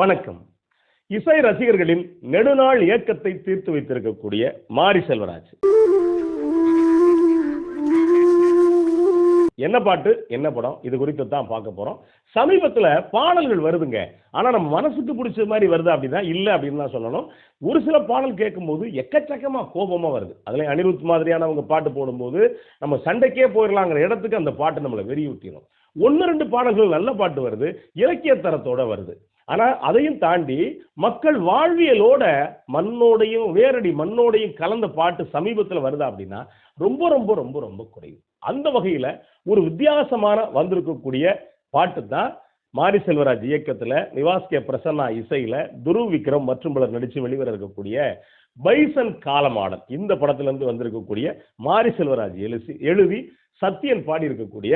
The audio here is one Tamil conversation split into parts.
வணக்கம். இசை ரசிகர்களின் நெடுநாள் இயக்கத்தை தீர்த்து வைத்திருக்கக்கூடிய மாரி செல்வராஜ். என்ன பாட்டு என்ன படம் இது குறித்து தான் பார்க்க போறோம். சமீபத்துல பாடல்கள் வருதுங்க. ஆனா நம்ம மனசுக்கு பிடிச்ச மாதிரி வருது அப்படின்னா இல்ல அப்படின்னு தான் சொல்லணும். ஒரு சில பாடல் கேட்கும்போது எக்கச்சக்கமா கோபமா வருது. அதுல அனிருத் மாதிரியானவங்க பாட்டு போடும்போது நம்ம சண்டைக்கே போயிடலாங்கிற இடத்துக்கு அந்த பாட்டு நம்மளை வெறியூட்டிடும் ஒன்று ரெண்டு பாடல்கள் நல்ல பாட்டு வருது இலக்கிய தரத்தோட வருது. ஆனா அதையும் தாண்டி மக்கள் வாழ்வியலோட மண்ணோடையும் வேரடி மண்ணோடையும் கலந்த பாட்டு சமீபத்தில் வருதா அப்படின்னா ரொம்ப ரொம்ப ரொம்ப ரொம்ப குறைவு. அந்த வகையில ஒரு வித்தியாசமான வந்திருக்கக்கூடிய பாட்டு தான் மாரி செல்வராஜ் இயக்கத்துல நிவாஸ் கே பிரசன்னா இசையில துரு விக்ரம் மற்றும் பலர் நடிச்சு வெளிவர இருக்கக்கூடிய பைசன் காலமாடல். இந்த படத்திலிருந்து வந்திருக்கக்கூடிய மாரி செல்வராஜ் எழுசி எழுதி சத்யன் பாடி இருக்கக்கூடிய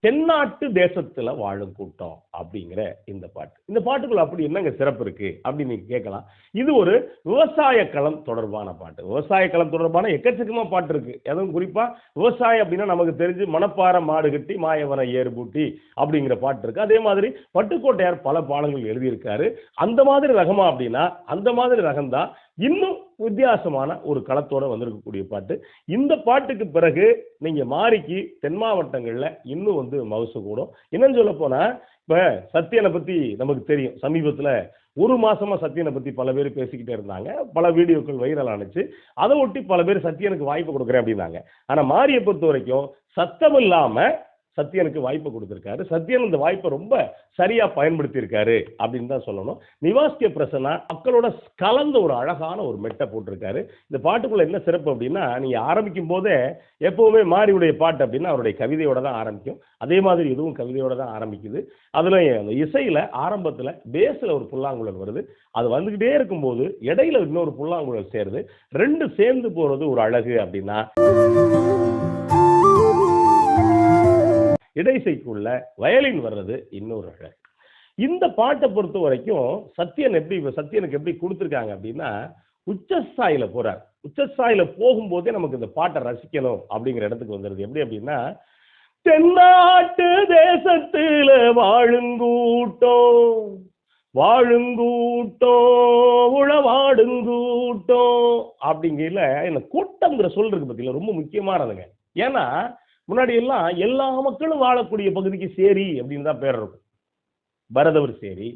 தென்னாட்டு தேசத்துல வாழும் கூட்டம். அப்படிங்கிற இந்த பாட்டு. இந்த பாட்டுக்குள்ள அப்படி என்னங்க சிறப்பு இருக்கு அப்படின்னு நீங்க கேட்கலாம். இது ஒரு விவசாய களம் தொடர்பான பாட்டு. விவசாய களம் தொடர்பான எக்கச்சக்கமா பாட்டு இருக்கு. அதுவும் குறிப்பா விவசாயம் அப்படின்னா நமக்கு தெரிஞ்சு மணப்பாறை மாடு கட்டி மாயவரம் ஏறுபூட்டி அப்படிங்கிற பாட்டு இருக்கு. அதே மாதிரி பட்டுக்கோட்டையார் பல பாடல்கள் எழுதியிருக்காரு. அந்த மாதிரி ரகமா அப்படின்னா அந்த மாதிரி ரகம்தான். இன்னும் வித்தியாசமான ஒரு களத்தோடு வந்திருக்கக்கூடிய பாட்டு. இந்த பாட்டுக்கு பிறகு நீங்கள் மாறிக்கு தென் மாவட்டங்களில் இன்னும் வந்து மவுசு கூடும். என்னன்னு சொல்ல போனால் இப்போ சத்யனை பற்றி நமக்கு தெரியும். சமீபத்தில் ஒரு மாதமாக சத்தியனை பற்றி பல பேர் பேசிக்கிட்டே இருந்தாங்க. பல வீடியோக்கள் வைரல் ஆணுச்சு அதை ஒட்டி பல பேர் சத்யனுக்கு வாய்ப்பு கொடுக்குறேன் அப்படின்னாங்க. ஆனால் மாரியை பொறுத்த வரைக்கும் சத்தம் இல்லாமல் சத்யனுக்கு வாய்ப்பு கொடுத்துருக்காரு. சத்யன் இந்த வாய்ப்பை ரொம்ப சரியாக பயன்படுத்தியிருக்காரு அப்படின்னு தான் சொல்லணும். நிவாஸ் பிரசனா மக்களோட கலந்த ஒரு அழகான ஒரு மெட்டை போட்டிருக்காரு. இந்த பாட்டுக்குள்ள என்ன சிறப்பு அப்படின்னா நீங்கள் ஆரம்பிக்கும் போதே எப்பவுமே மாரியுடைய பாட்டு அப்படின்னா அவருடைய கவிதையோட தான் ஆரம்பிக்கும். அதே மாதிரி இதுவும் கவிதையோட தான் ஆரம்பிக்குது. அதில் அந்த இசையில் ஆரம்பத்தில் பேஸில் ஒரு புல்லாங்குழல் வருது. அது வந்துக்கிட்டே இருக்கும்போது இடையில இன்னொரு புல்லாங்குழல் சேருது. ரெண்டு சேர்ந்து போகிறது ஒரு அழகு அப்படின்னா இடைசைக்குள்ள வயலின் வர்றது இன்னொரு அழகு. இந்த பாட்டை பொறுத்த வரைக்கும் சத்யன் எப்படி சத்யனுக்கு எப்படி கொடுத்துருக்காங்க அப்படின்னா உச்சஸ்தாயில போறார். உச்சஸ்தாயில போகும்போதே நமக்கு இந்த பாட்டை ரசிக்கணும் அப்படிங்கிற இடத்துக்கு வந்துருது. எப்படி அப்படின்னா தென்னாட்டு தேசத்துல வாழுங்கூட்டம் வாழுங்கூட்டம் உழவாடுங்கூட்டம் அப்படிங்கிற இந்த கூட்டம்ங்கிற சொல் இருக்கு பார்த்தீங்களா ரொம்ப முக்கியமானதுங்க. ஏன்னா முன்னாடி எல்லாம் எல்லா மக்களும் வாழக்கூடிய பகுதிக்கு சேரி அப்படின்னு தான் பேர் இருக்கும். பரதவர் சேரி.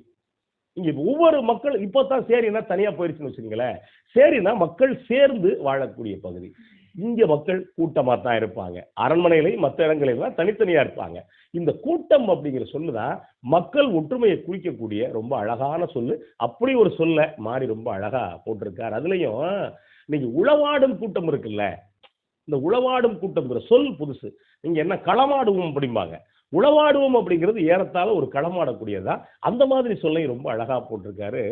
இங்க ஒவ்வொரு மக்கள் இப்போ தான் சேரினா தனியா போயிருச்சுன்னு வச்சுக்கீங்களேன். சேரினா மக்கள் சேர்ந்து வாழக்கூடிய பகுதி. இங்க மக்கள் கூட்டமா தான் இருப்பாங்க. அரண்மனையிலையும் மற்ற இடங்களிலாம் தனித்தனியா இருப்பாங்க. இந்த கூட்டம் அப்படிங்கிற சொல்லுதான் மக்கள் ஒற்றுமையை குறிக்கக்கூடிய ரொம்ப அழகான சொல்லு. அப்படி ஒரு சொல்ல மாறி ரொம்ப அழகா போட்டிருக்காரு. அதுலயும் இன்னைக்கு உளவாடும் கூட்டம் இருக்குல்ல. இந்த உளவாடும் கூட்டம்ங்கிற சொல் புதுசு. நீங்க என்ன களமாடுவோம் அப்படிம்பாங்க. உளவாடுவோம் அப்படிங்கிறது ஏறத்தாழ ஒரு களமாடக்கூடியதா அந்த மாதிரி சொல்லை ரொம்ப அழகா போட்டிருக்காரு.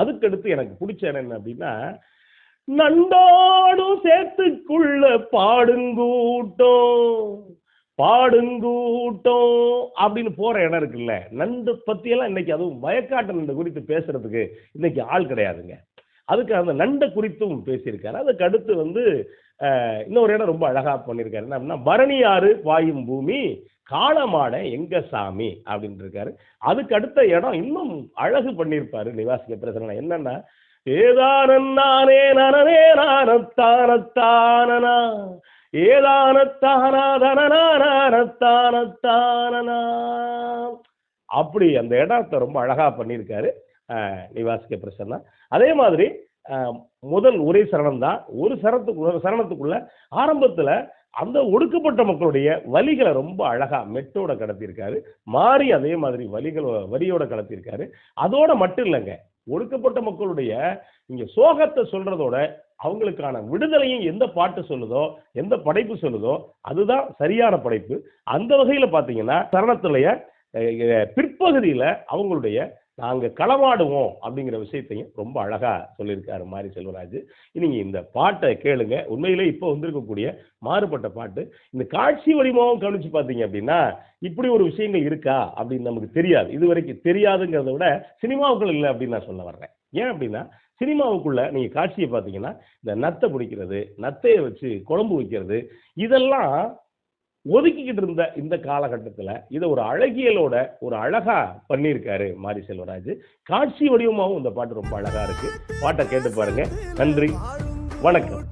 அதுக்கடுத்து எனக்கு பிடிச்ச என்ன அப்படின்னா நண்டோடும் சேர்த்துக்குள்ள பாடுங்கூட்டம் பாடுங்கூட்டம் அப்படின்னு போற இடம் இருக்குல்ல. நண்டு பத்தியெல்லாம் இன்னைக்கு அதுவும் வயக்காட்டு நண்டு குறித்து பேசுறதுக்கு இன்னைக்கு ஆள் கிடையாதுங்க. அதுக்கு அந்த நண்டை குறித்தும் பேசியிருக்காரு. அதுக்கு அடுத்து வந்து இன்னொரு இடம் ரொம்ப அழகா பண்ணியிருக்காரு. என்ன அப்படின்னா பரணியாறு பாயும் பூமி காலமான எங்க சாமி அப்படின்னு இருக்காரு அதுக்கு அடுத்த இடம் இன்னும் அழகு பண்ணியிருப்பாரு நிவாசிக்க பிரசனா என்னன்னா ஏதானே நனே நானத்தானத்தானனா ஏதானத்தானாதனானத்தானத்தானனா அப்படி அந்த இடத்தை ரொம்ப அழகா பண்ணியிருக்காரு. நிவாசிக்க பிரசன்னா அதே மாதிரி முதல் ஒரே சரணம் தான் ஒரு சரணத்துக்குள்ள ஒரு சரணத்துக்குள்ள ஆரம்பத்தில் அந்த ஒடுக்கப்பட்ட மக்களுடைய வலிகளை ரொம்ப அழகா மெட்டோட கடத்தியிருக்காரு. மாறி அதே மாதிரி வலிகள் வரியோட கடத்தியிருக்காரு. அதோட மட்டும் இல்லைங்க. ஒடுக்கப்பட்ட மக்களுடைய இங்க சோகத்தை சொல்றதோட அவங்களுக்கான விடுதலையும் எந்த பாட்டு சொல்லுதோ எந்த படைப்பு சொல்லுதோ அதுதான் சரியான படைப்பு. அந்த வகையில பாத்தீங்கன்னா சரணத்துடைய பிற்பகுதியில் பிற்பகுதியில அவங்களுடைய நாங்கள் களமாடுவோம் அப்படிங்கிற விஷயத்தையும் ரொம்ப அழகாக சொல்லியிருக்காரு மாரி செல்வராஜ். நீங்க இந்த பாட்டை கேளுங்க. உண்மையிலே இப்போ வந்திருக்கக்கூடிய மாறுபட்ட பாட்டு. இந்த காட்சி வடிவமாகவும் கவனிச்சு பார்த்தீங்க அப்படின்னா இப்படி ஒரு விஷயங்கள் இருக்கா அப்படின்னு நமக்கு தெரியாது. இது வரைக்கும் தெரியாதுங்கிறத விட சினிமாவுக்குள் இல்லை அப்படின்னு நான் சொல்ல வர்றேன். ஏன் அப்படின்னா சினிமாவுக்குள்ள நீங்கள் காட்சியை பார்த்தீங்கன்னா இந்த நத்தை பிடிக்கிறது நத்தையை வச்சு குழம்பு வைக்கிறது இதெல்லாம் ஒதுக்கிக்கிட்டு இருந்த இந்த காலகட்டத்தில் இதை ஒரு அழகியலோட ஒரு அழகா பண்ணியிருக்காரு மாரி செல்வராஜ். காட்சி வடிவமாகவும் இந்த பாட்டு ரொம்ப அழகா இருக்கு. பாட்டை கேட்டு பாருங்க. நன்றி. வணக்கம்.